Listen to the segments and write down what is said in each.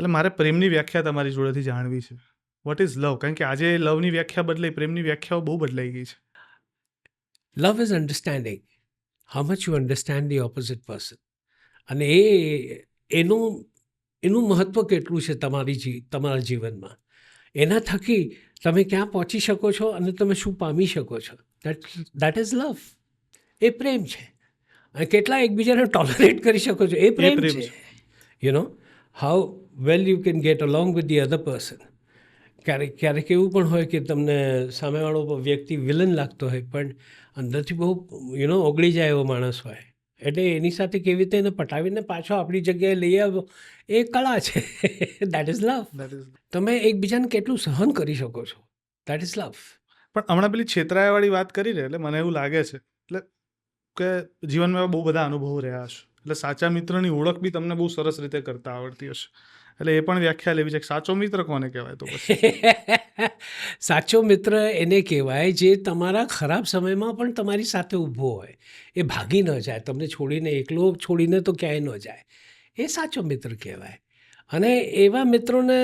એટલે મારે પ્રેમની વ્યાખ્યા તમારી જોડેથી જાણવી છે. વોટ ઇઝ લવ કારણ કે આજે લવની વ્યાખ્યા બદલાઈ પ્રેમની વ્યાખ્યાઓ બહુ બદલાઈ ગઈ છે. Love is understanding how much you understand the opposite person અને એ એનું એનું મહત્ત્વ કેટલું છે તમારી જી તમારા જીવનમાં? એના થકી તમે ક્યાં પહોંચી શકો છો અને તમે શું પામી શકો છો? દેટ દેટ ઇઝ લવ એ પ્રેમ છે. અને કેટલા એકબીજાને ટોલરેટ કરી શકો છો? એ પ્રેમ છે. You know how well you can get along with the other person ક્યારેક ક્યારેક એવું પણ હોય કે તમને સામેવાળો વ્યક્તિ વિલન લાગતો હોય પણ અંદરથી બહુ યુ નો ઓગળી જાય એવો માણસ હોય. એટલે એની સાથે કેવી રીતે એને પટાવીને પાછો આપણી જગ્યાએ લઈ આવો એ કળા છે. દેટ ઇઝ લવ તમે એકબીજાને કેટલું સહન કરી શકો છો. દેટ ઇઝ લવ પણ હમણાં પેલી છેતરાયાવાળી વાત કરી રહી એટલે મને એવું લાગે છે એટલે કે જીવનમાં બહુ બધા અનુભવો રહ્યા હશે. એટલે સાચા મિત્રની ઓળખ બી તમને બહુ સરસ રીતે કરતા આવડતી હશે. એટલે એ પણ વ્યાખ્યા લેવી છે સાચો મિત્ર કોને કહેવાય તો સાચો મિત્ર એને કહેવાય જે તમારા ખરાબ સમયમાં પણ તમારી સાથે ઊભો હોય. એ ભાગી ન જાય, તમને છોડીને એકલો છોડીને તો ક્યાંય ન જાય. એ સાચો મિત્ર કહેવાય. અને એવા મિત્રોને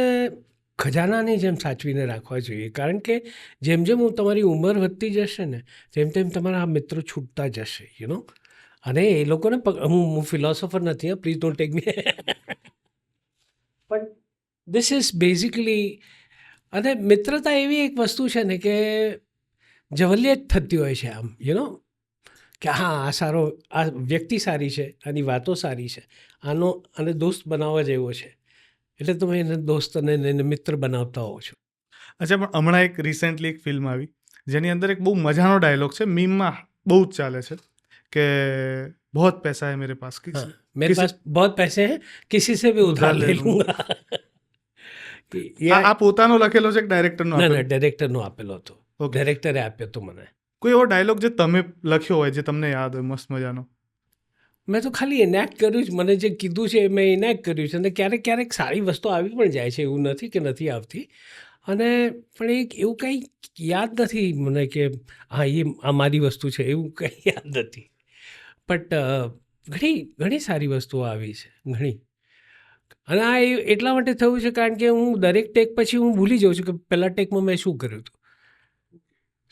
ખજાનાની જેમ સાચવીને રાખવા જોઈએ. કારણ કે જેમ જેમ હું તમારી ઉંમર વધતી જશે ને તેમ તેમ તમારા આ મિત્રો છૂટતા જશે યુ નો અને એ લોકોને હું હું ફિલોસોફર નથી પ્લીઝ ડોન્ટ ટેક મી પણ ધીસ ઇઝ બેઝિકલી અને મિત્રતા એવી એક વસ્તુ છે ને કે જવલ્ય જ થતી હોય છે આમ યુ નો કે હા, આ સારો, આ વ્યક્તિ સારી છે, આની વાતો સારી છે, આનો અને દોસ્ત બનાવવા જેવો છે. એટલે તમે એને દોસ્ત અને એને મિત્ર બનાવતા હો છો. અચ્છા, પણ હમણાં એક રિસેન્ટલી એક ફિલ્મ આવી, જેની અંદર એક બહુ મજાનો ડાયલોગ છે, મીમમાં બહુ જ ચાલે છે. કે બહોત પૈસા હે મેરે પાસ हाँ, मेरे किसी- पास बहुत पैसे हैं किसी से भी उधार उधार ले ले लूंगा ये આ આ પોતાનો લખેલો છે કે ડાયરેક્ટરનો ના આપેલો? ના ડાયરેક્ટરનો આપેલો હતો Okay. ડાયરેક્ટરે આપ્યો હતો મને કોઈ એવો ડાયલોગ જે તમે લખ્યો હોય જે તમને યાદ હોય મસ્ત મજાનો મેં તો ખાલી ઇનેક્ટ કર્યું છે મને જે કીધું છે એ મેં ઇનેક્ટ કર્યું છે અને ક્યારેક ક્યારેક સારી વસ્તુ આવી પણ જાય છે એવું નથી કે નથી આવતી અને પણ એક એવું કંઈ યાદ નથી મને કે હા એ આ મારી વસ્તુ છે એવું કંઈ યાદ નથી બટ ઘણી ઘણી સારી વસ્તુઓ આવી છે, ઘણી. અને આ એટલા માટે થયું છે કારણ કે હું દરેક ટેક પછી હું ભૂલી જાઉં છું કે પહેલાં ટેકમાં મેં શું કર્યું હતું.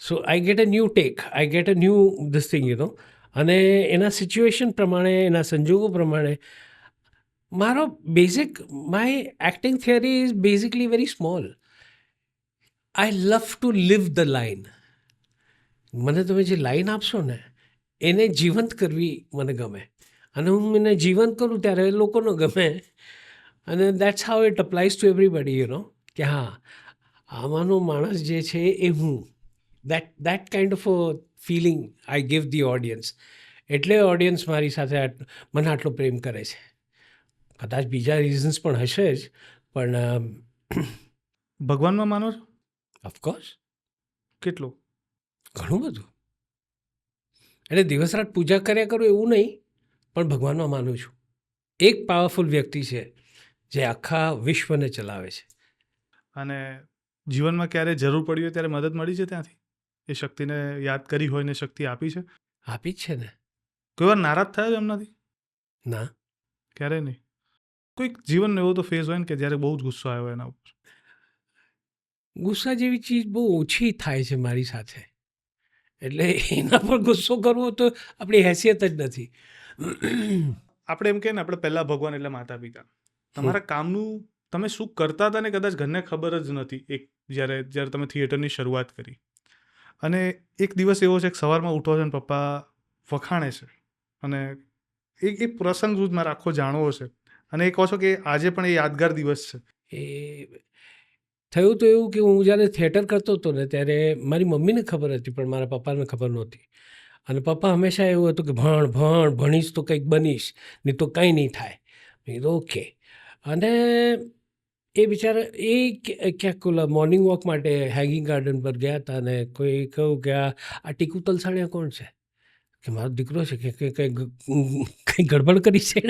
So I get a new take I get a new this thing you know અને એના સિચ્યુએશન પ્રમાણે, એના સંજોગો પ્રમાણે, મારો basic my acting theory is basically very small I love to live the line મને તમે જે લાઈન આપશો ને એને જીવંત કરવી મને ગમે. અને હું એને જીવંત કરું ત્યારે લોકોને ગમે. અને that's how it applies to everybody you know કે હા આમાંનો માણસ જે છે એ હું. That that kind of a feeling I give the audience એટલે ઓડિયન્સ મારી સાથે મને આટલો પ્રેમ કરે છે. કદાચ બીજા રીઝન્સ પણ હશે જ પણ ભગવાનમાં માનો છો? ઓફકોર્સ કેટલું? ઘણું બધું. એટલે દિવસ રાત પૂજા કર્યા કરું એવું નહીં પણ ભગવાનમાં માનું છું. એક પાવરફુલ વ્યક્તિ છે જે આખા વિશ્વને ચલાવે છે. અને જીવનમાં ક્યારે જરૂર પડી હોય ત્યારે મદદ મળી છે ત્યાંથી? એ શક્તિને યાદ કરી હોય ને શક્તિ આપી છે? આપી જ છે ને. કોઈ વાર નારાજ થયા છો એમનાથી? ના. ક્યારે નહીં. કોઈક જીવનનો એવો તો ફેઝ હોય ને કે જ્યારે બહુ જ ગુસ્સો આવ્યો એના ઉપર. ગુસ્સા જેવી ચીજ બહુ ઓછી થાય છે મારી સાથે. એટલે એના પર ગુસ્સો કરવો તો આપણી હેસિયત જ નથી. આપણે એમ કહે ને આપણે પહેલાં ભગવાન એટલે માતા પિતા તમારા કામનું તમે શું કરતા હતા ને કદાચ ઘરને ખબર જ નથી એક જ્યારે જ્યારે તમે થિયેટરની શરૂઆત કરી. અને એક દિવસ એવો છે કે સવારમાં ઉઠો છે ને પપ્પા વખાણે છે. અને એક એક પ્રસંગ જ મારે આખો જાણવો છે. અને એ કહો છો કે આજે પણ એ યાદગાર દિવસ છે. એ થયું તો એવું કે હું જ્યારે થિયેટર કરતો હતો ને ત્યારે મારી મમ્મીને ખબર હતી, પણ મારા પપ્પાને ખબર નહોતી. અને પપ્પા હંમેશા એવું હતું કે, ભણ ભણ, ભણીશ તો કંઈક બનીશ, નહીં તો કંઈ નહીં થાય. કીધું, ઓકે. અને એ બિચારા એ ક્યા- ક્યાંક ઓલા મોર્નિંગ વોક માટે હેંગિંગ ગાર્ડન પર ગયા હતા અને કોઈ કહ્યું કે, આ ટીકુ તલસાણિયા કોણ છે? કે, મારો દીકરો છે કે કે કંઈ કંઈ ગડબડ કરી છે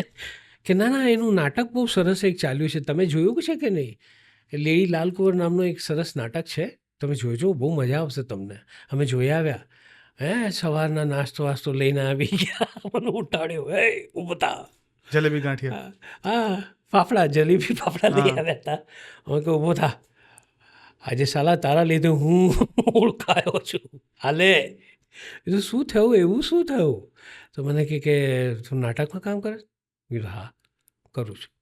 કે, ના ના, એનું નાટક બહુ સરસ એક ચાલ્યું છે. તમે જોયું છે કે નહીં? લેડી લાલકુંવર નામનું એક સરસ નાટક છે. તમે જોજો બહુ મજા આવશે તમને. અમે જોઈ આવ્યા. હે સવારના નાસ્તો વાસ્તો લઈને આવી ગયા. મને ઉઠાડ્યો. હે ઉભતા. જલેબી ગાંઠિયા. હા ફાફડા જલેબી ફાફડા લઈ. આવ્યા હતા. અમે કે ઊભો થા. આજે સાલા તારા લીધે હું ઓળખાયો છું. હાલે. એ શું થયું? એવું શું થયું? તો મને કહે કે તું નાટકમાં કામ કરે? કીધું હા કરું છું.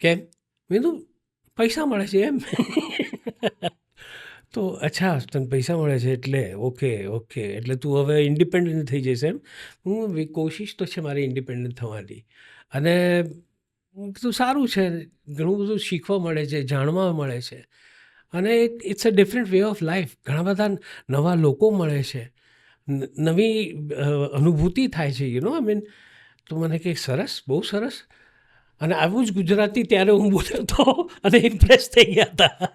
કેમ? મેં કીધું પૈસા મળે છે એમ. તો અચ્છા, તને પૈસા મળે છે એટલે, ઓકે ઓકે. એટલે તું હવે ઇન્ડિપેન્ડન્ટ થઈ જશે એમ. હું કોશિશ તો છે મારી ઇન્ડિપેન્ડન્ટ થવાની. અને તો સારું છે. ઘણું બધું શીખવા મળે છે, જાણવા મળે છે. અને it's a different way of life ઘણા બધા નવા લોકો મળે છે. નવી અનુભૂતિ થાય છે યુ નો આઈ મીન તો મને કે સરસ, બહુ સરસ. અને આવું જ ગુજરાતી ત્યારે હું બોલ્યો હતો અને ઇમ્પ્રેસ થઈ ગયા હતા.